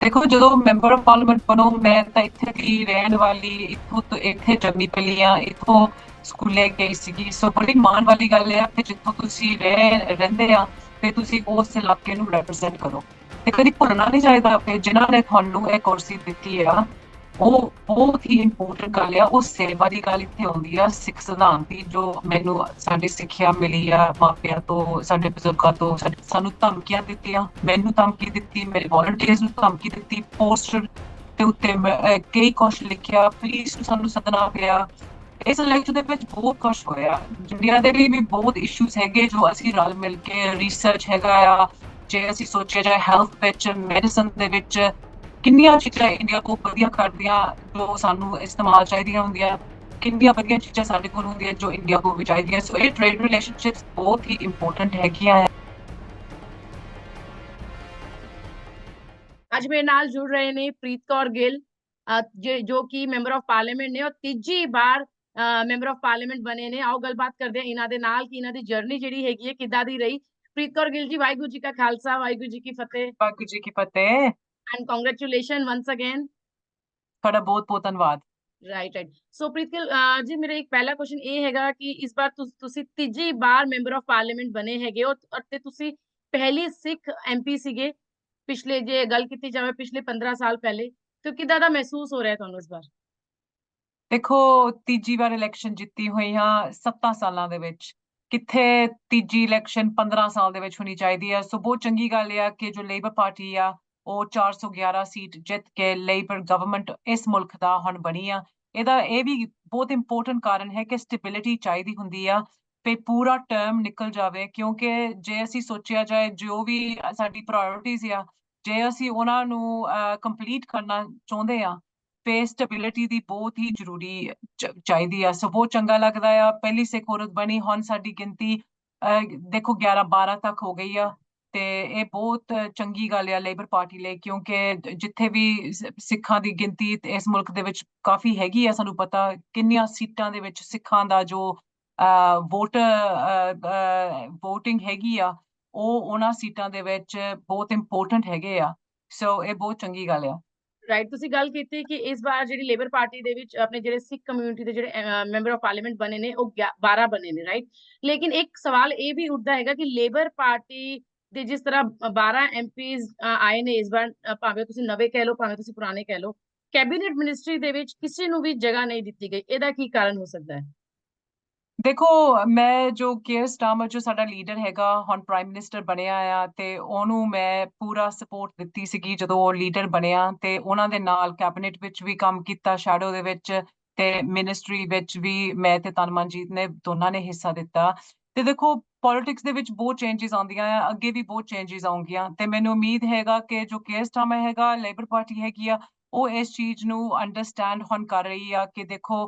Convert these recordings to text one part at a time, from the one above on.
ਦੇਖੋ, ਜਦੋਂ member of parliament ਬਣੋ, ਮੈਂ ਤਾਂ ਇੱਥੇ ਦੀ ਰਹਿਣ ਵਾਲੀ, ਇੱਥੋਂ ਤੋਂ ਇੱਥੇ ਜੰਮੀ ਪਲੀ ਆ ਇੱਥੋਂ ਸਕੂਲੇ ਗਈ ਸੀਗੀ। ਸੋ ਬੜੀ ਮਾਣ ਵਾਲੀ ਗੱਲ ਹੈ ਕਿ ਜਿੱਥੋਂ ਤੁਸੀਂ ਰਹਿ, ਰਹਿੰਦੇ ਆ, ਤੇ ਤੁਸੀਂ ਉਸ ਇਲਾਕੇ ਨੂੰ ਰਿਪਰੈਜ਼ੈਂਟ ਕਰੋ। ਤੇ ਕਦੀ ਭੁੱਲਣਾ ਨਹੀਂ ਚਾਹੀਦਾ ਕਿ ਜਿਨ੍ਹਾਂ ਨੇ ਤੁਹਾਨੂੰ ਇਹ ਕੁਰਸੀ ਦਿੱਤੀ ਆ ਉਹ ਬਹੁਤ ਹੀ ਇੰਪੋਰਟੈਂਟ ਗੱਲ ਆ, ਉਹ ਸੇਵਾ ਦੀ ਗੱਲ ਇੱਥੇ ਆਉਂਦੀ ਆ, ਸਿੱਖ ਸਿਧਾਂਤ ਦੀ, ਜੋ ਮੈਨੂੰ ਸਾਡੀ ਸਿੱਖਿਆ ਮਿਲੀ ਆ ਮਾਪਿਆਂ ਤੋਂ, ਸਾਡੇ ਬਜ਼ੁਰਗਾਂ ਤੋਂ ਸਾਨੂੰ ਧਮਕੀਆਂ ਦਿੱਤੀਆਂ, ਮੈਨੂੰ ਧਮਕੀ ਦਿੱਤੀ, ਮੇਰੇ ਵੋਲੰਟੀਅਰਸ ਨੂੰ ਧਮਕੀ ਦਿੱਤੀ ਪੋਸਟਰ ਦੇ ਉੱਤੇ ਕਈ ਕੁਛ ਲਿਖਿਆ ਪੁਲਿਸ ਨੂੰ ਸਾਨੂੰ ਸੱਦਣਾ ਪਿਆ। ਇਸ ਇਲੈਕਸ਼ਨ ਦੇ ਵਿੱਚ ਬਹੁਤ ਕੁਛ ਹੋਇਆ। ਇੰਡੀਆ ਦੇ ਲਈ ਵੀ ਬਹੁਤ ਇਸ਼ੂਸ ਹੈਗੇ, ਜੋ ਅਸੀਂ ਰਲ ਮਿਲ ਕੇ ਰਿਸਰਚ ਹੈਗਾ ਆ, ਜੇ ਅਸੀਂ ਸੋਚਿਆ ਜਾਏ ਹੈਲਥ ਵਿੱਚ ਮੈਡੀਸਨ ਦੇ ਵਿੱਚ ਕਿੰਨੀਆਂ ਚੀਜ਼ਾਂ ਇੰਡੀਆ ਕੋ ਵਧੀਆ ਕਰਦੀਆਂ ਜੋ ਸਾਨੂੰ ਇਸਤੇਮਾਲ ਚਾਹੀਦੀਆਂ ਹੁੰਦੀਆਂ ਕਿੰਨੀਆਂ ਵਧੀਆ ਚੀਜ਼ਾਂ ਸਾਡੇ ਕੋਲ ਹੁੰਦੀਆਂ ਜੋ ਇੰਡੀਆ ਕੋ ਵੀ ਚਾਹੀਦੀਆਂ। ਸੋ ਇਹ ਟ੍ਰੇਡ ਰਿਲੇਸ਼ਨਸ਼ਿਪਸ ਬਹੁਤ ਹੀ ਇੰਪੋਰਟੈਂਟ ਹੈਗੀਆਂ ਅੱਜ ਮੇਰੇ ਨਾਲ ਜੁੜ ਰਹੇ ਨੇ ਪ੍ਰੀਤ ਕੌਰ ਗਿੱਲ ਜੇ- ਕਿ ਮੈਂਬਰ ਆਫ ਪਾਰਲੀਮੈਂਟ ਨੇ ਔਰ ਤੀਜੀ ਵਾਰ ਮੈਂਬਰ ਆਫ ਪਾਰਲੀਮੈਂਟ ਬਣੇ ਨੇ। ਆਓ ਗੱਲਬਾਤ ਕਰਦੇ ਹਾਂ ਇਹਨਾਂ ਦੇ ਨਾਲ ਕਿ ਇਹਨਾਂ ਦੀ ਜਰਨੀ ਜਿਹੜੀ ਹੈਗੀ ਹੈ ਕਿੱਦਾਂ ਦੀ ਰਹੀ। ਪ੍ਰੀਤ ਕੌਰ ਗਿੱਲ ਜੀ ਵਾਹਿਗੁਰੂ ਜੀ ਕਾ ਖਾਲਸਾ ਵਾਹਿਗੁਰੂ ਜੀ ਕੀ ਫਤਿਹ। ਬਾਕੀ ਜੀ ਕੀ ਫਤਿਹ। ਐਂਡ ਕੰਗ੍ਰੈਚੁਲੇਸ਼ਨ ਵਨਸ ਅਗੇਨ ਤੁਹਾਡਾ ਬਹੁਤ ਬਹੁਤ ਧੰਨਵਾਦ। Right right so Preet Gill uh, ji ਮੇਰਾ ਇੱਕ ਪਹਿਲਾ ਕੁਐਸਚਨ ਇਹ ਹੈਗਾ ਕਿ ਇਸ ਵਾਰ ਤੁਸ- ਤੀਜੀ ਵਾਰ ਮੈਂਬਰ ਆਫ ਪਾਰਲੀਮੈਂਟ ਬਣੇ ਹੈਗੇ ਹੋ ਤੇ ਤੁਸੀਂ ਪਹਿਲੀ ਸਿੱਖ ਐਮਪੀ ਸੀਗੇ। ਪਿਛਲੇ ਜੇ ਗੱਲ ਕੀਤੀ ਜਾਵੇ ਪਿਛਲੇ 15 ਸਾਲ ਪਹਿਲੇ ਤੇ ਕਿੱਦਾਂ ਦਾ ਮਹਿਸੂਸ ਹੋ ਰਿਹਾ ਹੈ ਤੁਹਾਨੂੰ ਇਸ ਵਾਰ? ਦੇਖੋ ਤੀਜੀ ਵਾਰ ਇਲੈਕਸ਼ਨ ਜਿੱਤੀ ਹੋਈ ਹਾਂ 7 ਸਾਲਾਂ ਦੇ ਵਿੱਚ। ਕਿੱਥੇ ਤੀਜੀ ਇਲੈਕਸ਼ਨ 15 ਸਾਲ ਦੇ ਵਿੱਚ ਹੋਣੀ ਚਾਹੀਦੀ ਹੈ। ਸੋ ਬਹੁਤ ਚੰਗੀ ਗੱਲ ਆ ਕਿ ਜੋ ਲੇਬਰ ਪਾਰਟੀ ਆ ਉਹ 411 ਸੀਟ ਜਿੱਤ ਕੇ ਲੇਬਰ ਗਵਰਨਮੈਂਟ ਇਸ ਮੁਲਕ ਦਾ ਹੁਣ ਬਣੀ ਆ। ਇਹਦਾ ਇਹ ਵੀ ਬਹੁਤ ਇੰਪੋਰਟੈਂਟ ਕਾਰਨ ਹੈ ਕਿ ਸਟੇਬਿਲਿਟੀ ਚਾਹੀਦੀ ਹੁੰਦੀ ਆ ਤੇ ਪੂਰਾ ਟਰਮ ਨਿਕਲ ਜਾਵੇ ਕਿਉਂਕਿ ਜੇ ਅਸੀਂ ਸੋਚਿਆ ਜਾਏ ਜੋ ਵੀ ਸਾਡੀ ਪ੍ਰਾਇੋਰਟੀਜ਼ ਆ ਜੇ ਅਸੀਂ ਉਹਨਾਂ ਨੂੰ ਕੰਪਲੀਟ ਕਰਨਾ ਚਾਹੁੰਦੇ ਆ ਤੇ ਸਟੇਬਿਲਿਟੀ ਦੀ ਬਹੁਤ ਹੀ ਜ਼ਰੂਰੀ ਚਾਹੀਦੀ ਆ। ਸੋ ਬਹੁਤ ਚੰਗਾ ਲੱਗਦਾ ਆ। ਪਹਿਲੀ ਸਿੱਖ ਔਰਤ ਬਣੀ ਹੁਣ ਸਾਡੀ ਗਿਣਤੀ ਅਹ, ਦੇਖੋ 11 12 ਤੱਕ ਹੋ ਗਈ ਆ। ਤੇ ਇਹ ਬਹੁਤ ਚੰਗੀ ਗੱਲ ਆ ਲੇਬਰ ਪਾਰਟੀ ਲਈ, ਕਿਉਂਕਿ ਜਿੱਥੇ ਵੀ ਸਿੱਖਾਂ ਦੀ ਗਿਣਤੀ ਇਸ ਮੁਲਕ ਦੇ ਵਿੱਚ ਕਾਫੀ ਹੈਗੀ ਆ, ਸਾਨੂੰ ਪਤਾ ਕਿੰਨੀਆਂ ਸੀਟਾਂ ਦੇ ਵਿੱਚ ਸਿੱਖਾਂ ਦਾ ਜੋ ਵੋਟ VOTING ਹੈਗੀ ਆ, ਉਹ ਉਹਨਾਂ ਸੀਟਾਂ ਦੇ ਵਿੱਚ ਬਹੁਤ ਇੰਪੋਰਟੈਂਟ ਹੈਗੇ ਆ। ਸੋ ਇਹ ਬਹੁਤ ਚੰਗੀ ਗੱਲ ਆ। ਰਾਈਟ ਤੁਸੀਂ ਗੱਲ ਕੀਤੀ ਕਿ ਇਸ ਵਾਰ ਜਿਹੜੀ ਲੇਬਰ ਪਾਰਟੀ ਦੇ ਵਿੱਚ ਆਪਣੇ ਜਿਹੜੇ ਸਿੱਖ ਕਮਿਊਨਿਟੀ ਦੇ ਜਿਹੜੇ ਮੈਂਬਰ ਆਫ ਪਾਰਲੀਮੈਂਟ ਬਣੇ ਨੇ, ਉਹ 12 ਬਣੇ ਨੇ ਰਾਈਟ ਲੇਕਿਨ ਇੱਕ ਸਵਾਲ ਇਹ ਵੀ ਉੱਠਦਾ ਹੈਗਾ ਕਿ ਲੇਬਰ ਪਾਰਟੀ ਦੇ ਜਿਸ ਤਰ੍ਹਾਂ 12 ਐਮਪੀਜ਼ ਆਏ ਨੇ ਇਸ ਵਾਰ ਭਾਵੇਂ ਤੁਸੀਂ ਨਵੇਂ ਕਹਿ ਲਓ, ਭਾਵੇਂ ਤੁਸੀਂ ਪੁਰਾਣੇ ਕਹਿ ਲਓ, ਕੈਬਨਿਟ ਮਿਨਿਸਟਰੀ ਦੇ ਵਿੱਚ ਕਿਸੇ ਨੂੰ ਵੀ ਜਗ੍ਹਾ ਨਹੀਂ ਦਿੱਤੀ ਗਈ। ਇਹਦਾ ਕੀ ਕਾਰਨ ਹੋ ਸਕਦਾ ਹੈ? ਦੇਖੋ, ਮੈਂ ਜੋ ਕੇਅਰ ਸਟਾਰਮਰ ਜੋ ਸਾਡਾ ਲੀਡਰ ਹੈਗਾ, ਹੁਣ ਪ੍ਰਾਈਮ ਮਿਨਿਸਟਰ ਬਣਿਆ ਆ, ਤੇ ਉਹਨੂੰ ਮੈਂ ਪੂਰਾ ਸਪੋਰਟ ਦਿੱਤੀ ਸੀਗੀ ਜਦੋਂ ਉਹ ਲੀਡਰ ਬਣਿਆ, ਤੇ ਉਹਨਾਂ ਦੇ ਨਾਲ ਕੈਬਨਿਟ ਵਿੱਚ ਵੀ ਕੰਮ ਕੀਤਾ, ਸ਼ੈਡੋ ਦੇ ਵਿੱਚ ਤੇ ਮਿਨਿਸਟਰੀ ਵਿੱਚ ਵੀ ਮੈਂ ਤੇ ਤਨਮਨਜੀਤ ਨੇ ਦੋਨਾਂ ਨੇ ਹਿੱਸਾ ਦਿੱਤਾ। ਤੇ ਦੇਖੋ ਪੋਲਿਟਿਕਸ ਦੇ ਵਿੱਚ ਬਹੁਤ ਚੇਂਜਸ ਆਉਂਦੀਆਂ ਆ, ਅੱਗੇ ਵੀ ਬਹੁਤ ਚੇਂਜਸ ਆਉਣਗੀਆਂ। ਤੇ ਮੈਨੂੰ ਉਮੀਦ ਹੈਗਾ ਕਿ ਜੋ ਕੇਅਰ ਸਟਾਰਮਰ ਹੈਗਾ ਲੇਬਰ ਪਾਰਟੀ ਹੈਗੀ ਆ, ਉਹ ਇਸ ਚੀਜ਼ ਨੂੰ ਅੰਡਰਸਟੈਂਡ ਹੁਣ ਕਰ ਰਹੀ ਆ ਕਿ ਦੇਖੋ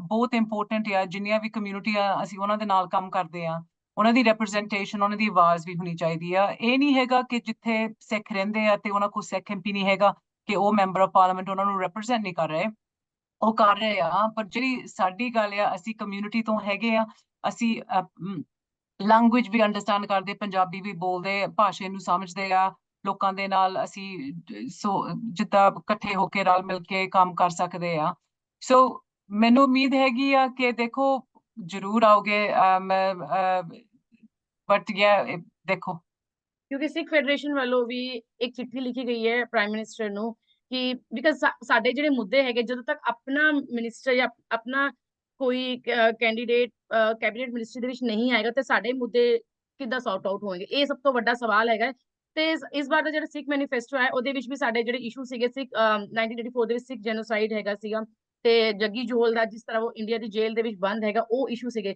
ਬਹੁਤ ਇੰਪੋਰਟੈਂਟ ਆ, ਜਿੰਨੀਆਂ ਵੀ ਕਮਿਊਨਿਟੀ ਆ, ਅਸੀਂ ਉਹਨਾਂ ਦੇ ਨਾਲ ਕੰਮ ਕਰਦੇ ਆ। ਉਹਨਾਂ ਦੀ ਰਿਪਰੈਜ਼ੈਂਟੇਸ਼ਨ ਉਹਨਾਂ ਦੀ ਆਵਾਜ਼ ਵੀ ਹੋਣੀ ਚਾਹੀਦੀ ਆ। ਇਹ ਨਹੀਂ ਹੈਗਾ ਕਿ ਜਿੱਥੇ ਸਿੱਖ ਰਹਿੰਦੇ ਆ ਤੇ ਉਹਨਾਂ ਕੋਲ ਸਿੱਖ ਐਮਪੀ ਨਹੀਂ ਹੈਗਾ ਕਿ ਉਹ ਮੈਂਬਰ ਆਫ ਪਾਰਲੀਮੈਂਟ ਉਹਨਾਂ ਨੂੰ ਰਿਪਰੈਜ਼ੈਂਟ ਨਹੀਂ ਕਰ ਰਹੇ। ਉਹ ਕਰ ਰਹੇ ਆ, ਪਰ ਜਿਹੜੀ ਸਾਡੀ ਗੱਲ ਆ, ਅਸੀਂ ਕਮਿਊਨਿਟੀ ਤੋਂ ਹੈਗੇ ਆ, ਅਸੀਂ ਲੈਂਗੁਏਜ ਵੀ ਅੰਡਰਸਟੈਂਡ ਕਰਦੇ, ਪੰਜਾਬੀ ਵੀ ਬੋਲਦੇ, ਭਾਸ਼ਾ ਨੂੰ ਸਮਝਦੇ ਆ, ਲੋਕਾਂ ਦੇ ਨਾਲ ਅਸੀਂ ਸੋ, ਜਿੱਦਾਂ ਇਕੱਠੇ ਹੋ ਕੇ ਰਲ ਮਿਲ ਕੇ ਕੰਮ ਕਰ ਸਕਦੇ ਆ। ਸੋ ਮੈਨੂੰ ਉਮੀਦ ਹੈਗੀ ਆ ਕਿ ਦੇਖੋ, ਜ਼ਰੂਰ ਆਓਗੇ ਮੈਂ ਬਟ ਇਹ ਦੇਖੋ। ਕਿਉਂਕਿ ਸਿੱਖ ਫੈਡਰੇਸ਼ਨ ਵੱਲੋਂ ਵੀ ਇੱਕ ਚਿੱਠੀ ਲਿਖੀ ਗਈ ਹੈ ਪ੍ਰਾਈਮ ਮਿਨਿਸਟਰ ਨੂੰ ਕਿ ਬਿਕਾਜ਼ ਸਾਡੇ ਜਿਹੜੇ ਮੁੱਦੇ ਹੈਗੇ, ਜਦੋਂ ਤੱਕ ਆਪਣਾ ਮਿਨਿਸਟਰ ਜਾਂ ਆਪਣਾ ਕੋਈ ਕੈਂਡੀਡੇਟ ਕੈਬਨਿਟ ਮਿਨਿਸਟਰੀ ਦੇ ਵਿੱਚ ਨਹੀਂ ਆਏਗਾ ਤੇ ਸਾਡੇ ਮੁੱਦੇ ਕਿੱਦਾਂ ਸੌਰਟ ਆਊਟ ਹੋਣਗੇ? ਇਹ ਸਭ ਤੋਂ ਵੱਡਾ ਸਵਾਲ ਹੈਗਾ। ਤੇ ਇਸ- ਵਾਰ ਦਾ ਜਿਹੜਾ ਸਿੱਖ ਮੈਨੀਫੈਸਟੋ ਹੈ, ਉਹਦੇ ਵਿੱਚ ਵੀ ਸਾਡੇ ਜਿਹੜੇ ਇਸ਼ੂ ਸੀਗੇ ਸਿੱਖ 1984 ਦੇ ਵਿੱਚ ਸਿੱਖ ਜੈਨੋਸਾਈਡ ਹੈਗਾ ਸੀਗਾ। ਤੇ ਜੱਗੀ ਜੋਹਲ ਦਾ ਜਿਸ ਤਰ੍ਹਾਂ ਉਹ ਇੰਡੀਆ ਦੀ ਜੇਲ੍ਹ ਦੇ ਵਿੱਚ ਬੰਦ ਹੈਗਾ, ਉਹ ਇਸ਼ੂ ਸੀਗੇ।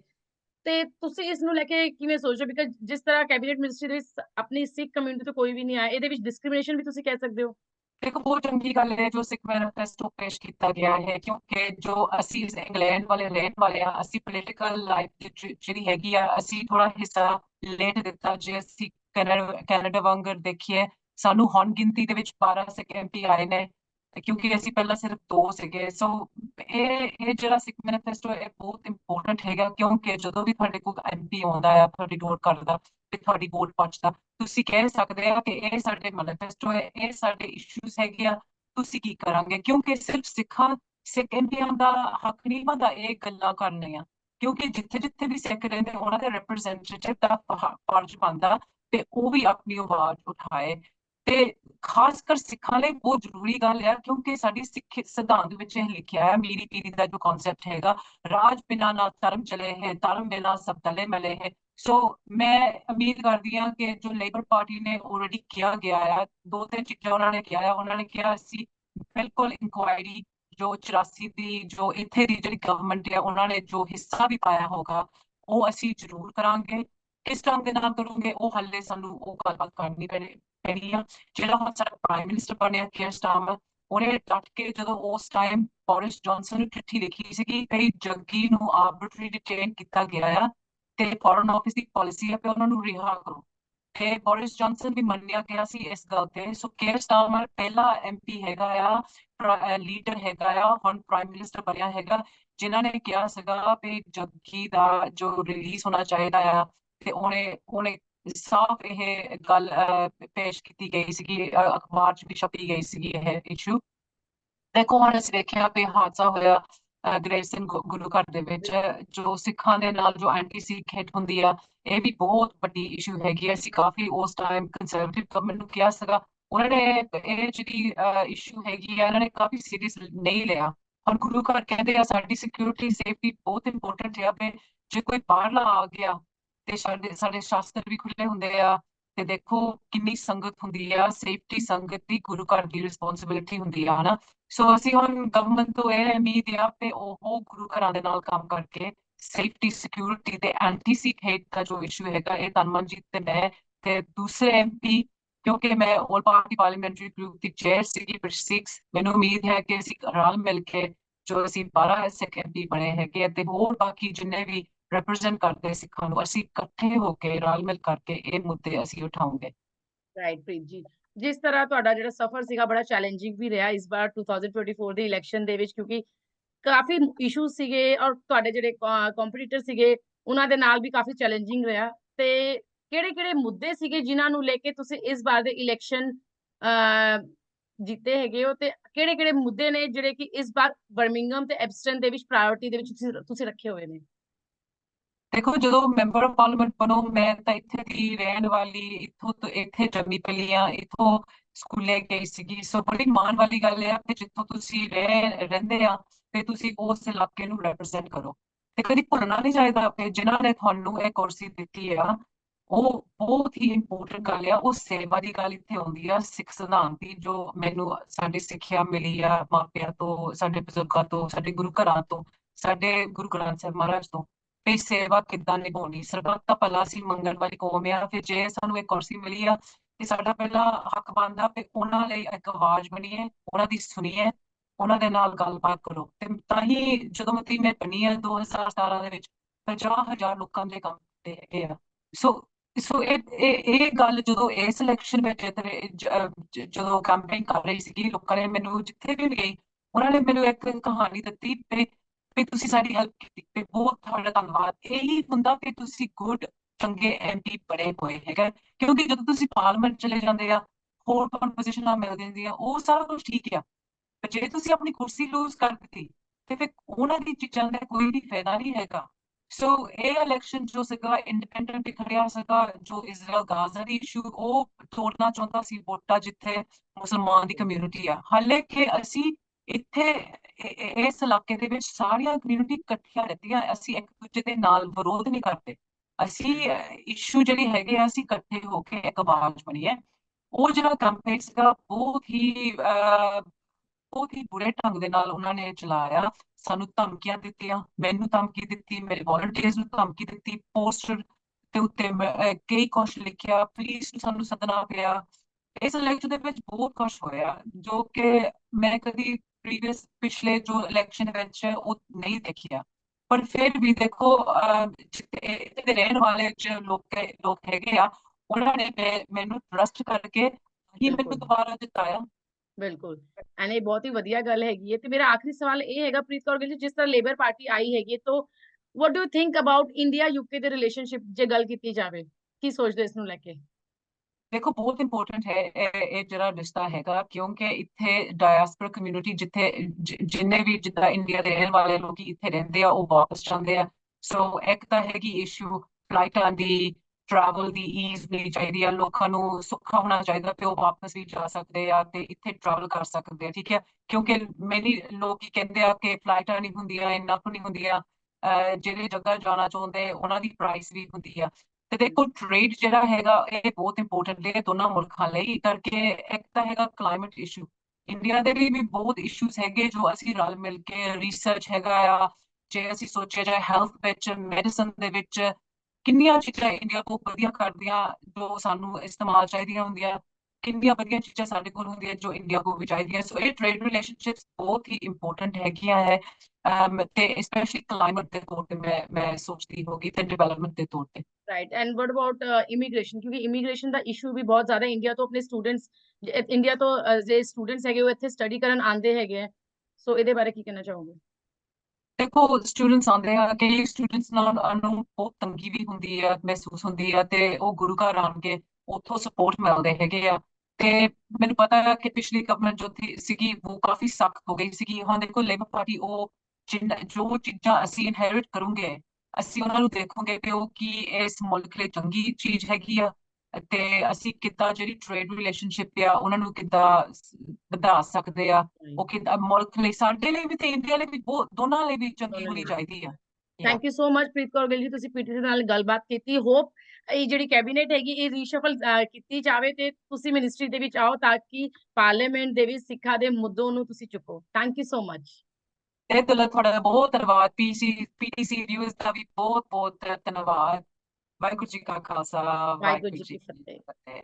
ਤੇ ਤੁਸੀਂ ਇਸ ਨੂੰ ਲੈ ਕੇ ਕਿਵੇਂ ਸੋਚਦੇ ਹੋ? ਬਿਕਾਜ਼ ਜਿਸ ਤਰ੍ਹਾਂ ਕੈਬਨਿਟ ਮਿਨਿਸਟਰੀ ਦੇ ਵਿੱਚ ਆਪਣੀ ਸਿੱਖ ਕਮਿਊਨਿਟੀ ਤੋਂ ਕੋਈ ਵੀ ਨਹੀਂ ਆਇਆ, ਇਹਦੇ ਵਿੱਚ ਡਿਸਕ੍ਰਿਮੀਨੇਸ਼ਨ ਵੀ ਤੁਸੀਂ ਕਹਿ ਸਕਦੇ ਹੋ? ਦੇਖੋ, ਬਹੁਤ ਚੰਗੀ ਗੱਲ ਹੈ ਜੋ ਸਿੱਖ ਮੈਨੀਫੈਸਟੋ ਪੇਸ਼ ਕੀਤਾ ਗਿਆ ਹੈ, ਕਿਉਂਕਿ ਜੋ ਅਸੀਂ ਇੰਗਲੈਂਡ ਵਾਲੇ ਰਹਿਣ ਵਾਲੇ ਆ ਅਸੀਂ ਪੋਲੀਟੀਕਲ ਲਾਈਫ ਜਿਹੜੀ ਹੈਗੀ ਆ, ਅਸੀਂ ਥੋੜਾ ਹਿੱਸਾ ਲੇਟ ਦਿੱਤਾ। ਜੇ ਅਸੀਂ ਕੈਨੇਡਾ ਵਾਂਗਰ ਦੇਖੀਏ, ਸਾਨੂੰ ਹੁਣ ਗਿਣਤੀ ਦੇ ਵਿੱਚ 12 ਸਿੱਖ ਐਮਪੀ ਆਏ ਨੇ ਕਿਉਂਕਿ ਅਸੀਂ ਪਹਿਲਾਂ ਸਿਰਫ ਦੋ ਸੀਗੇ। ਸੋ ਇਹ ਇਹ ਜਿਹੜਾ ਸਿੱਖ ਮੈਨੀਫੈਸਟੋ ਇਹ ਬਹੁਤ ਇੰਪੋਰਟੈਂਟ ਹੈਗਾ, ਕਿਉਂਕਿ ਜਦੋਂ ਵੀ ਤੁਹਾਡੇ ਕੋਲ ਐਮਪੀ ਆਉਂਦਾ ਆ, ਤੁਹਾਡੀ ਵੋਟ ਕਰਦਾ ਤੁਹਾਡੀ ਵੋਟ ਪਹੁੰਚਦਾ ਤੁਸੀਂ ਕਹਿ ਸਕਦੇ ਆ ਕਿ ਇਹ ਸਾਡੇ ਮੈਨੀਫੈਸਟੋ ਹੈ, ਇਹ ਸਾਡੇ ਇਸ਼ੂਜ਼ ਹੈਗੇ ਆ। ਤੁਸੀਂ ਕੀ ਕਰਾਂਗੇ? ਕਿਉਂਕਿ ਸਿਰਫ ਸਿੱਖਾਂ, ਸਿੱਖ ਐਮਪੀਆਂ ਦਾ ਹੱਕ ਨਹੀਂ ਬਣਦਾ ਇਹ ਗੱਲਾਂ ਕਰਨੀਆਂ। ਕਿਉਂਕਿ ਜਿੱਥੇ ਜਿੱਥੇ ਵੀ ਸਿੱਖ ਰਹਿੰਦੇ, ਉਹਨਾਂ ਦੇ ਰਿਪਰੈਜ਼ੈਂਟੇਟਿਵ ਦਾ ਫਰਜ਼ ਬਣਦਾ ਤੇ ਉਹ ਵੀ ਆਪਣੀ ਆਵਾਜ਼ ਉਠਾਏ। ਤੇ ਖਾਸ ਕਰ ਸਿੱਖਾਂ ਲਈ ਬਹੁਤ ਜ਼ਰੂਰੀ ਗੱਲ ਹੈ ਕਿਉਂਕਿ ਸਾਡੀ ਸਿੱਖ ਸਿਧਾਂਤ ਵਿੱਚ ਇਹ ਲਿਖਿਆ ਹੈ, ਮੀਰੀ ਪੀਰੀ ਦਾ ਜੋ ਕਨਸੈਪਟ ਹੈਗਾ, ਰਾਜ ਬਿਨਾ ਨਾ ਧਰਮ ਚਲੇ ਹੈ, ਧਰਮ ਬਿਨਾ ਸਭ ਤਲੇ ਮਲੇ ਹੈ। ਸੋ ਮੈਂ ਉਮੀਦ ਕਰਦੀ ਹਾਂ ਕਿ ਜੋ ਲੇਬਰ ਪਾਰਟੀ ਨੇ ਆਲਰੇਡੀ ਕਿਹਾ ਗਿਆ ਹੈ ਦੋ ਤਿੰਨ ਚੀਜ਼ਾਂ ਉਹਨਾਂ ਨੇ ਕਿਹਾ ਹੈ ਉਹਨਾਂ ਨੇ ਕਿਹਾ ਸੀ ਬਿਲਕੁਲ ਇਨਕੁਆਇਰੀ ਜੋ 84 ਦੀ, ਜੋ ਇੱਥੇ ਦੀ ਜਿਹੜੀ ਗਵਰਨਮੈਂਟ ਹੈ ਉਹਨਾਂ ਨੇ ਜੋ ਹਿੱਸਾ ਵੀ ਪਾਇਆ ਹੋਗਾ ਉਹ ਅਸੀਂ ਜ਼ਰੂਰ ਕਰਾਂਗੇ। ਕਿਸ ਢੰਗ ਦੇ ਨਾਲ ਕਰੋਗੇ, ਉਹ ਹੱਲੇ ਸਾਨੂੰ ਉਹ ਗੱਲਬਾਤ ਕਰਨੀ ਪੈਣੀ ਪੈਣੀ ਆ। ਜਿਹੜਾ ਹੁਣ ਸਾਡਾ ਪ੍ਰਾਈਮ ਮਿਨਿਸਟਰ ਬਣਿਆ ਕੇਅਰ ਸਟਾਰਮਰ ਉਹਨੇ ਡਟ ਕੇ ਜਦੋਂ ਉਸ ਟਾਈਮ ਬੋਰਿਸ ਜੌਨਸਨ ਨੂੰ ਚਿੱਠੀ ਲਿਖੀ ਸੀਗੀ ਕਿ ਜੱਗੀ ਨੂੰ ਆਰਬਿਟਰੀ ਡਿਟੇਨ ਕੀਤਾ ਗਿਆ ਆ ਤੇ ਫੋਰਨ ਆਫਿਸ ਦੀ ਪਾਲਿਸੀ ਹੈ ਕਿ ਉਹਨਾਂ ਨੂੰ ਰਿਹਾ ਕਰੋ। ਤੇ ਬੋਰਿਸ ਜੌਨਸਨ ਵੀ ਮੰਨਿਆ ਗਿਆ ਸੀ ਇਸ ਗੱਲ ਤੇ। ਸੋ ਕੇਅਰ ਸਟਾਰਮਰ ਪਹਿਲਾ ਐਮਪੀ ਹੈਗਾ ਆ ਲੀਡਰ ਹੈਗਾ ਆ, ਹੁਣ ਪ੍ਰਾਈਮ ਮਿਨਿਸਟਰ ਬਣਿਆ ਹੈਗਾ, ਜਿਨ੍ਹਾਂ ਨੇ ਕਿਹਾ ਸੀਗਾ ਵੀ ਜੱਗੀ ਦਾ ਜੋ ਰਿਲੀਜ਼ ਹੋਣਾ ਚਾਹੀਦਾ ਆ, ਤੇ ਉਹਨੇ ਉਹਨੇ ਸਾਫ਼ ਇਹ ਗੱਲ ਪੇਸ਼ ਕੀਤੀ ਗਈ ਸੀਗੀ ਅਖਬਾਰ 'ਚ ਵੀ ਛਪੀ ਗਈ ਸੀਗੀ ਇਹ ਇਸ਼ੂ ਦੇਖੋ ਹੁਣ ਅਸੀਂ ਦੇਖਿਆ ਵੀ ਹਾਦਸਾ ਹੋਇਆ ਅਹ, ਸਿੰਘ ਗੁਰੂ ਘਰ ਦੇ ਵਿੱਚ ਜੋ ਸਿੱਖਾਂ ਦੇ ਨਾਲ ਜੋ ਐਂਟੀ ਸਿੱਖ ਹਿੱਟ ਹੁੰਦੀ ਆ ਇਹ ਵੀ ਬਹੁਤ ਵੱਡੀ ਇਸ਼ੂ ਹੈਗੀ ਹੈ ਅਸੀਂ ਕਾਫੀ ਉਸ ਟਾਈਮ ਕੰਜ਼ਰਵੇਟਿਵ ਗਵਰਨਮੈਂਟ ਨੂੰ ਕਿਹਾ ਸੀਗਾ। ਉਹਨਾਂ ਨੇ ਇਹ ਜਿਹੜੀ ਇਸ਼ੂ ਹੈਗੀ ਆ ਇਹਨਾਂ ਨੇ ਕਾਫੀ ਸੀਰੀਅਸ ਨਹੀਂ ਲਿਆ। ਹੁਣ ਗੁਰੂ ਘਰ ਕਹਿੰਦੇ ਆ ਸਾਡੀ ਸਿਕਿਉਰਿਟੀ ਸੇਫਟੀ ਬਹੁਤ ਇੰਪੋਰਟੈਂਟ ਹੈ ਵੀ ਜੇ ਕੋਈ ਬਾਹਰਲਾ ਆ ਗਿਆ ਤੇ ਸਾਡੇ ਸਾਡੇ ਸ਼ਾਸਤਰ ਵੀ ਖੁੱਲੇ ਹੁੰਦੇ ਆ ਤੇ ਦੇਖੋ ਕਿੰਨੀ ਸੰਗਤ ਹੁੰਦੀ ਆ ਸੇਫਟੀ ਸੰਗਤ ਦੀ ਗੁਰੂ ਘਰ ਦੀ ਰਿਸਪੌਂਸਿਬਿਲਿਟੀ ਹੁੰਦੀ ਆ, ਹਨਾ। ਸੋ ਅਸੀਂ ਹੁਣ ਗਵਰਨਮੈਂਟ ਤੋਂ ਇਹ ਉਮੀਦ ਆ ਕਿ ਉਹ ਗੁਰੂ ਘਰਾਂ ਦੇ ਨਾਲ ਕੰਮ ਕਰਕੇ ਸੇਫਟੀ ਸਿਕਿਉਰਿਟੀ ਤੇ ਐਂਟੀ ਸਿੱਖ ਹੇਟ ਦਾ ਜੋ ਇਸ਼ੂ ਹੈਗਾ ਇਹ ਤਨਮਨਜੀਤ ਤੇ ਮੈਂ ਤੇ ਦੂਸਰੇ ਐਮਪੀ ਕਿਉਂਕਿ ਮੈਂ ਆਲ ਪਾਰਟੀ ਪਾਰਲੀਮੈਂਟਰੀ ਗਰੁੱਪ ਦੀ ਚੇਅਰ ਸੀਗੀ ਫਿਰ 6 ਮੈਨੂੰ ਉਮੀਦ ਹੈ ਕਿ ਅਸੀਂ ਰਲ ਮਿਲ ਕੇ ਜੋ ਅਸੀਂ 12 ਸਿੱਖ ਐਮਪੀ ਬਣੇ ਹੈਗੇ ਆ ਤੇ ਹੋਰ ਬਾਕੀ ਜਿੰਨੇ ਵੀ ਰਿਪਰੈਜ਼ੈਂਟ ਕਰਦੇ ਸਿੱਖਾਂ ਨੂੰ, ਅਸੀਂ ਇਕੱਠੇ ਹੋ ਕੇ, ਰਲ ਮਿਲ ਕਰਕੇ ਇਹ ਮੁੱਦੇ ਅਸੀਂ ਉਠਾਉਂਗੇ। ਰਾਈਟ ਪ੍ਰੀਤ ਜੀ। ਜਿਸ ਤਰ੍ਹਾਂ ਤੁਹਾਡਾ ਜਿਹੜਾ ਸਫ਼ਰ ਸੀਗਾ, ਬੜਾ ਚੈਲੰਜਿੰਗ ਵੀ ਰਿਹਾ ਇਸ ਵਾਰ 2024 ਦੇ ਇਲੈਕਸ਼ਨ ਦੇ ਵਿੱਚ, ਕਿਉਂਕਿ ਕਾਫੀ ਇਸ਼ੂਜ਼ ਸੀਗੇ ਔਰ ਤੁਹਾਡੇ ਜਿਹੜੇ ਕੰਪੀਟੀਟਰ ਸੀਗੇ, ਉਹਨਾਂ ਦੇ ਨਾਲ ਵੀ ਕਾਫੀ ਚੈਲੰਜਿੰਗ ਰਿਹਾ। ਤੇ ਕਿਹੜੇ ਕਿਹੜੇ ਮੁੱਦੇ ਸੀਗੇ ਜਿਨ੍ਹਾਂ ਨੂੰ ਲੈ ਕੇ ਤੁਸੀਂ ਇਸ ਵਾਰ ਦੇ ਇਲੈਕਸ਼ਨ ਜਿੱਤੇ ਹੈਗੇ ਹੋ? ਤੇ ਕਿਹੜੇ ਕਿਹੜੇ ਮੁੱਦੇ ਨੇ ਜਿਹੜੇ ਕਿ ਇਸ ਵਾਰ ਬਰਮਿੰਗਮ ਤੇ ਐਬਸਟਨ ਦੇ ਵਿੱਚ ਪ੍ਰਾਇੋਰਟੀ ਦੇ ਵਿੱਚ ਤੁਸੀਂ ਰੱਖੇ ਹੋਏ ਨੇ? ਦੇਖੋ, ਜਦੋਂ ਮੈਂਬਰ ਆਫ ਪਾਰਲੀਮੈਂਟ ਬਣੋ, ਮੈਂ ਤਾਂ ਇੱਥੇ ਦੀ ਰਹਿਣ ਵਾਲੀ, ਇੱਥੋਂ ਤੋਂ ਇੱਥੇ ਜੰਮੀ ਪਲੀ ਆ, ਇੱਥੋਂ ਸਕੂਲੇ ਗਈ ਸੀਗੀ। ਸੋ ਬੜੀ ਮਾਣ ਵਾਲੀ ਗੱਲ ਹੈ ਕਿ ਜਿੱਥੋਂ ਤੁਸੀਂ ਰਹਿ, ਰਹਿੰਦੇ ਆ, ਤੇ ਤੁਸੀਂ ਉਸ ਇਲਾਕੇ ਨੂੰ ਰਿਪਰੈਜ਼ੈਂਟ ਕਰੋ। ਤੇ ਕਦੀ ਭੁੱਲਣਾ ਨਹੀਂ ਚਾਹੀਦਾ ਕਿ ਜਿਨ੍ਹਾਂ ਨੇ ਤੁਹਾਨੂੰ ਇਹ ਕੁਰਸੀ ਦਿੱਤੀ ਆ, ਉਹ ਬਹੁਤ ਹੀ ਇੰਪੋਰਟੈਂਟ ਗੱਲ ਆ। ਉਹ ਸੇਵਾ ਦੀ ਗੱਲ ਇੱਥੇ ਆਉਂਦੀ ਆ, ਸਿੱਖ ਸਿਧਾਂਤ ਦੀ, ਜੋ ਮੈਨੂੰ ਸਾਡੀ ਸਿੱਖਿਆ ਮਿਲੀ ਆ ਮਾਪਿਆਂ ਤੋਂ, ਸਾਡੇ ਬਜ਼ੁਰਗਾਂ ਤੋਂ, ਸਾਡੇ ਗੁਰੂ ਘਰਾਂ ਤੋਂ, ਸਾਡੇ ਗੁਰੂ ਗ੍ਰੰਥ ਸਾਹਿਬ ਮਹਾਰਾਜ ਤੋਂ। ਵੀ ਸੇਵਾ ਕਿੱਦਾਂ ਨਿਭਾਉਣੀ? ਸਰਬੱਤ ਦਾ ਭਲਾ ਸੀ ਮੰਗਣ ਵਾਲੀ ਕੌਮ ਆ, ਫਿਰ ਜੇ ਸਾਨੂੰ ਇਹ ਕੁਰਸੀ ਮਿਲੀ ਆ ਤੇ ਸਾਡਾ ਪਹਿਲਾ ਹੱਕ ਬਣਦਾ ਕਿ ਉਹਨਾਂ ਲਈ ਇੱਕ ਆਵਾਜ਼ ਬਣੀਏ ਉਹਨਾਂ ਦੀ ਸੁਣੀਏ ਉਹਨਾਂ ਦੇ ਨਾਲ ਗੱਲਬਾਤ ਕਰੋ। ਤੇ ਤਾਂ ਹੀ ਜਦੋਂ ਮਤੀ ਮੈਂ ਬਣੀ ਆ 2017 ਦੇ ਵਿੱਚ 50000 ਲੋਕਾਂ ਦੇ ਕੰਮ ਤੇ ਹੈਗੇ ਆ। ਸੋ ਸੋ ਇਹ ਇਹ ਗੱਲ ਜਦੋਂ ਇਸ ਇਲੈਕਸ਼ਨ ਵਿੱਚ ਜਦੋਂ ਕੈਂਪੇਨ ਕਰ ਰਹੀ ਸੀਗੀ, ਲੋਕਾਂ ਨੇ ਮੈਨੂੰ ਜਿੱਥੇ ਵੀ ਗਈ, ਉਹਨਾਂ ਨੇ ਮੈਨੂੰ ਇੱਕ ਕਹਾਣੀ ਦਿੱਤੀ ਵੀ ਵੀ ਤੁਸੀਂ ਸਾਡੀ ਹੈਲਪ ਕੀਤੀ ਤੇ ਬਹੁਤ ਤੁਹਾਡਾ ਧੰਨਵਾਦ। ਇਹੀ ਹੁੰਦਾ ਕਿ ਤੁਸੀਂ ਗੁੱਡ ਚੰਗੇ ਐਮਪੀ ਬਣੇ ਹੋਏ ਹੈਗਾ। ਕਿਉਂਕਿ ਜਦੋਂ ਤੁਸੀਂ ਪਾਰਲੀਮੈਂਟ ਚਲੇ ਜਾਂਦੇ ਆ, ਹੋਰ ਤੁਹਾਨੂੰ ਮਿਲ ਜਾਂਦੀਆਂ ਉਹ ਸਾਰਾ ਕੁਝ ਠੀਕ ਆ। ਪਰ ਜੇ ਤੁਸੀਂ ਆਪਣੀ ਕੁਰਸੀ ਲੂਜ਼ ਕਰ ਦਿੱਤੀ, ਤੇ ਫਿਰ ਉਹਨਾਂ ਦੀ ਚੀਜ਼ਾਂ ਦਾ ਕੋਈ ਵੀ ਫਾਇਦਾ ਨਹੀਂ ਹੈਗਾ। ਸੋ ਇਹ ਇਲੈਕਸ਼ਨ ਜੋ ਸੀਗਾ ਇੰਡੀਪੈਂਡੈਂਟ ਖੜਿਆ ਸੀਗਾ, ਜੋ ਇਜ਼ਰਾਈਲ ਗਾਜ਼ਾ ਦੀ ਇਸ਼ੂ ਉਹ ਤੋੜਨਾ ਚਾਹੁੰਦਾ ਸੀ ਵੋਟਾਂ ਜਿੱਥੇ ਮੁਸਲਮਾਨ ਦੀ ਕਮਿਊਨਿਟੀ ਆ। ਹਾਲੇ ਕਿ ਅਸੀਂ ਇੱਥੇ ਇਸ ਇਲਾਕੇ ਦੇ ਵਿੱਚ ਸਾਰੀਆਂ ਕਮਿਊਨਿਟੀ ਇਕੱਠੀਆਂ ਰਹਿੰਦੀਆਂ ਅਸੀਂ ਇੱਕ ਦੂਜੇ ਦੇ ਨਾਲ ਵਿਰੋਧ ਨਹੀਂ ਕਰਦੇ। ਅਸੀਂ ਇਸ਼ੂ ਜਿਹੜੇ ਹੈਗੇ ਆ ਅਸੀਂ ਇਕੱਠੇ ਹੋ ਕੇ ਇੱਕ ਆਵਾਜ਼ ਬਣੀਏ ਉਹ ਜਿਹੜਾ ਕੈਂਪੇਨ ਸੀਗਾ ਬਹੁਤ ਹੀ ਬਹੁਤ ਹੀ ਬੁਰੇ ਢੰਗ ਦੇ ਨਾਲ ਉਹਨਾਂ ਨੇ ਚਲਾਇਆ। ਸਾਨੂੰ ਧਮਕੀਆਂ ਦਿੱਤੀਆਂ ਮੈਨੂੰ ਧਮਕੀ ਦਿੱਤੀ ਮੇਰੇ ਵੋਲੰਟੀਅਰਸ ਨੂੰ ਧਮਕੀ ਦਿੱਤੀ ਪੋਸਟਰ ਤੇ ਉੱਤੇ ਮੈਂ, ਕਈ ਕੁਛ ਲਿਖਿਆ ਪੁਲਿਸ ਨੂੰ ਸਾਨੂੰ ਸੱਦਣਾ ਪਿਆ। ਇਸ ਇਲੈਕਸ਼ਨ ਦੇ ਵਿੱਚ ਬਹੁਤ ਕੁਛ ਹੋਇਆ ਜੋ ਕਿ ਮੈਂ ਕਦੀ ਪ੍ਰੀਵੀਅਸ ਪਿਛਲੇ ਜੋ ਇਲੈਕਸ਼ਨ ਵਿੱਚ ਉਹ ਨਹੀਂ ਦੇਖਿਆ। ਪਰ ਫਿਰ ਵੀ ਦੇਖੋ ਦੇ ਰਹਿਣ ਵਾਲੇ ਚ ਲੋਕ ਲੋਕ ਹੈਗੇ ਆ ਉਹਨਾਂ ਨੇ ਮੈਨੂੰ ਟਰਸਟ ਕਰਕੇ ਹੀ ਮੈਨੂੰ। ਦੁਬਾਰਾ ਜਿਤਾਇਆ ਬਿਲਕੁਲ। ਐਂਡ ਇਹ ਬਹੁਤ ਹੀ ਵਧੀਆ ਗੱਲ ਹੈਗੀ ਹੈ। ਤੇ ਮੇਰਾ ਆਖਰੀ ਸਵਾਲ ਇਹ ਹੈਗਾ ਪ੍ਰੀਤ ਕੌਰ ਗਿੱਲ ਜੀ ਜਿਸ ਤਰ੍ਹਾਂ ਲੇਬਰ ਪਾਰਟੀ ਆਈ ਹੈਗੀ ਤਾਂ what do you think about India UK ਦੇ ਰਿਲੇਸ਼ਨਸ਼ਿਪ ਜੇ ਗੱਲ ਕੀਤੀ ਜਾਵੇ? ਕੀ ਸੋਚਦੇ ਇਸ ਨੂੰ ਲੈ ਕੇ? ਦੇਖੋ, ਬਹੁਤ ਇੰਪੋਰਟੈਂਟ ਹੈ ਇਹ ਜਿਹੜਾ ਰਿਸ਼ਤਾ ਹੈਗਾ, ਕਿਉਂਕਿ ਇੱਥੇ ਡਾਇਆਸਪੋਰਾ ਕਮਿਊਨਿਟੀ ਜਿੱਥੇ ਜਿੰਨੇ ਵੀ ਜਿੱਦਾਂ ਇੰਡੀਆ ਦੇ ਰਹਿਣ ਵਾਲੇ ਲੋਕੀ ਇੱਥੇ ਰਹਿੰਦੇ ਆ, ਉਹ ਵਾਪਸ ਜਾਂਦੇ ਆ। ਸੋ ਇੱਕ ਤਾਂ ਹੈਗੀ ਇਸ਼ੂ ਫਲਾਈਟਾਂ ਦੀ ਟਰੈਵਲ ਦੀ ਈਜ਼ ਮਿਲਣੀ ਚਾਹੀਦੀ ਆ, ਲੋਕਾਂ ਨੂੰ ਸੌਖਾ ਹੋਣਾ ਚਾਹੀਦਾ ਕਿ ਉਹ ਵਾਪਸ ਵੀ ਜਾ ਸਕਦੇ ਆ ਤੇ ਇੱਥੇ ਟਰੈਵਲ ਕਰ ਸਕਦੇ ਆ, ਠੀਕ ਹੈ ਕਿਉਂਕਿ ਮੈਨੀ ਲੋਕ ਕੀ ਕਹਿੰਦੇ ਆ ਕਿ ਫਲਾਈਟਾਂ ਨਹੀਂ ਹੁੰਦੀਆਂ ਇੰਨਾ ਕੁ ਨਹੀਂ ਹੁੰਦੀਆਂ ਜਿਹੜੇ ਜਗ੍ਹਾ ਜਾਣਾ ਚਾਹੁੰਦੇ, ਉਹਨਾਂ ਦੀ ਪ੍ਰਾਈਸ ਵੀ ਹੁੰਦੀ ਆ। ਤੇ ਦੇਖੋ ਟ੍ਰੇਡ ਜਿਹੜਾ ਹੈਗਾ, ਇਹ ਬਹੁਤ ਇੰਪੋਰਟੈਂਟ ਹੈ ਦੋਨਾਂ ਮੁਲਕਾਂ ਲਈ, ਕਰਕੇ ਇੱਕ ਤਾਂ ਹੈਗਾ ਕਲਾਈਮੇਟ ਇਸ਼ੂ ਇੰਡੀਆ ਦੇ ਲਈ ਵੀ ਬਹੁਤ ਇਸ਼ੂਜ਼ ਹੈਗੇ ਜੋ ਅਸੀਂ ਰਲ ਮਿਲ ਕੇ ਰਿਸਰਚ ਹੈਗਾ ਆ, ਜੇ ਅਸੀਂ ਸੋਚਿਆ ਜਾਏ ਹੈਲਥ ਵਿੱਚ ਮੈਡੀਸਨ ਦੇ ਵਿੱਚ, ਕਿੰਨੀਆਂ ਚੀਜ਼ਾਂ ਇੰਡੀਆ ਬਹੁਤ ਵਧੀਆ ਕਰਦੀਆਂ ਜੋ ਸਾਨੂੰ ਇਸਤੇਮਾਲ ਚਾਹੀਦੀਆਂ ਹੁੰਦੀਆਂ, ਕਿੰਨੀਆਂ ਵਧੀਆ ਚੀਜ਼ਾਂ ਸਾਡੇ ਕੋਲ ਹੁੰਦੀਆਂ ਜੋ ਇੰਡੀਆ ਕੋਲ ਵੀ ਚਾਹੀਦੀਆਂ। ਸੋ ਇਹ ਟ੍ਰੇਡ ਰਿਲੇਸ਼ਨਸ਼ਿਪਸ ਬਹੁਤ ਹੀ ਇੰਪੋਰਟੈਂਟ ਹੈਗੀਆਂ ਹੈ ਤੇ ਸਪੈਸ਼ਲੀ ਕਲਾਈਮੇਟ ਦੇ ਤੌਰ ਤੇ ਮੈਂ ਮੈਂ ਸੋਚਦੀ ਹੋਗੀ ਤੇ ਡਿਵੈਲਪਮੈਂਟ ਦੇ ਤੌਰ ਤੇ। Right and what about immigration ਕਿਉਂਕਿ ਇਮੀਗ੍ਰੇਸ਼ਨ ਦਾ ਇਸ਼ੂ ਵੀ ਬਹੁਤ ਜ਼ਿਆਦਾ ਇੰਡੀਆ ਤੋਂ ਆਪਣੇ ਸਟੂਡੈਂਟਸ ਇੰਡੀਆ ਤੋਂ ਜੇ ਸਟੂਡੈਂਟਸ ਹੈਗੇ ਉਹ ਇੱਥੇ ਸਟੱਡੀ ਕਰਨ ਆਉਂਦੇ ਹੈਗੇ ਸੋ ਇਹਦੇ ਬਾਰੇ ਕੀ ਕਹਿਣਾ ਚਾਹੋਗੇ ਦੇਖੋ ਸਟੂਡੈਂਟਸ ਆਉਂਦੇ ਆ ਕਈ ਸਟੂਡੈਂਟਸ ਨਾਲ ਨੂੰ ਬਹੁਤ ਤੰਗੀ ਵੀ ਹੁੰਦੀ ਆ ਮਹਿਸੂਸ ਹੁੰਦੀ ਆ ਤੇ ਉਹ ਗੁਰੂ ਘਰ ਆਣ ਕੇ ਉੱਥੋਂ ਸਪੋਰਟ ਮਿਲਦੇ ਹੈਗੇ ਆ ਤੇ ਮੈਨੂੰ ਪਤਾ ਹੈ ਕਿ ਪਿਛਲੀ ਗਵਰਨਮੈਂਟ ਜੋ ਸੀਗੀ ਉਹ ਕਾਫੀ ਸਖਤ ਹੋ ਗਈ ਸੀਗੀ ਹੁਣ ਦੇਖੋ ਲੇਬਰ ਪਾਰਟੀ ਉਹ ਜੋ ਚੀਜ਼ਾਂ ਅਸੀਂ ਇਨਹੈਰਿਟ ਕਰੂੰਗੇ ਅਸੀਂ ਉਹਨਾਂ ਨੂੰ ਦੇਖੋਗੇ ਕਿ ਉਹ ਕੀ ਇਸ ਮੁਲਕ ਲਈ ਚੰਗੀ ਚੀਜ਼ ਹੈਗੀ ਆ ਤੇ ਅਸੀਂ ਕਿੱਦਾਂ ਜਿਹੜੀ ਟ੍ਰੇਡ ਰਿਲੇਸ਼ਨਸ਼ਿਪ ਆ ਉਹਨਾਂ ਨੂੰ ਕਿੱਦਾਂ ਵਧਾ ਸਕਦੇ ਆ ਉਹ ਕਿੱਦਾਂ ਮੁਲਕ ਲਈ ਸਾਡੇ ਲਈ ਵੀ ਤੇ ਇੰਡੀਆ ਲਈ ਵੀ ਦੋਨਾਂ ਲਈ ਵੀ ਚੰਗੀ ਹੋਣੀ। ਚਾਹੀਦੀ ਆ। Thank you so much Preet Kaur Gill ji ਤੁਸੀਂ ਪੀਟੀਸੀ ਨਾਲ ਗੱਲਬਾਤ ਕੀਤੀ। ਹੋਪ ਇਹ ਜਿਹੜੀ ਕੈਬਨਿਟ ਹੈਗੀ ਇਹ ਰੀਸ਼ਫਲ ਕੀਤੀ ਜਾਵੇ ਤੇ ਤੁਸੀਂ ਮਿਨਿਸਟਰੀ ਦੇ ਵਿੱਚ ਆਓ ਤਾਂ ਕਿ ਪਾਰਲੀਮੈਂਟ ਦੇ ਵਿੱਚ ਸਿੱਖਾਂ ਦੇ ਮੁੱਦੋਂ ਨੂੰ ਤੁਸੀਂ ਚੁੱਕੋ। ਥੈਂਕ ਯੂ ਸੋ ਮਚ ਇਹ ਦਿਲ ਤੁਹਾਡਾ ਬਹੁਤ ਧੰਨਵਾਦ ਪੀਸੀ ਪੀਟੀਸੀ ਨਿਊਜ਼ ਦਾ ਵੀ ਬਹੁਤ ਬਹੁਤ ਧੰਨਵਾਦ। ਵਾਹਿਗੁਰੂ ਜੀ ਕਾ ਖਾਲਸਾ ਵਾਹਿਗੁਰੂ ਜੀ ਕੀ ਫਤਿਹ।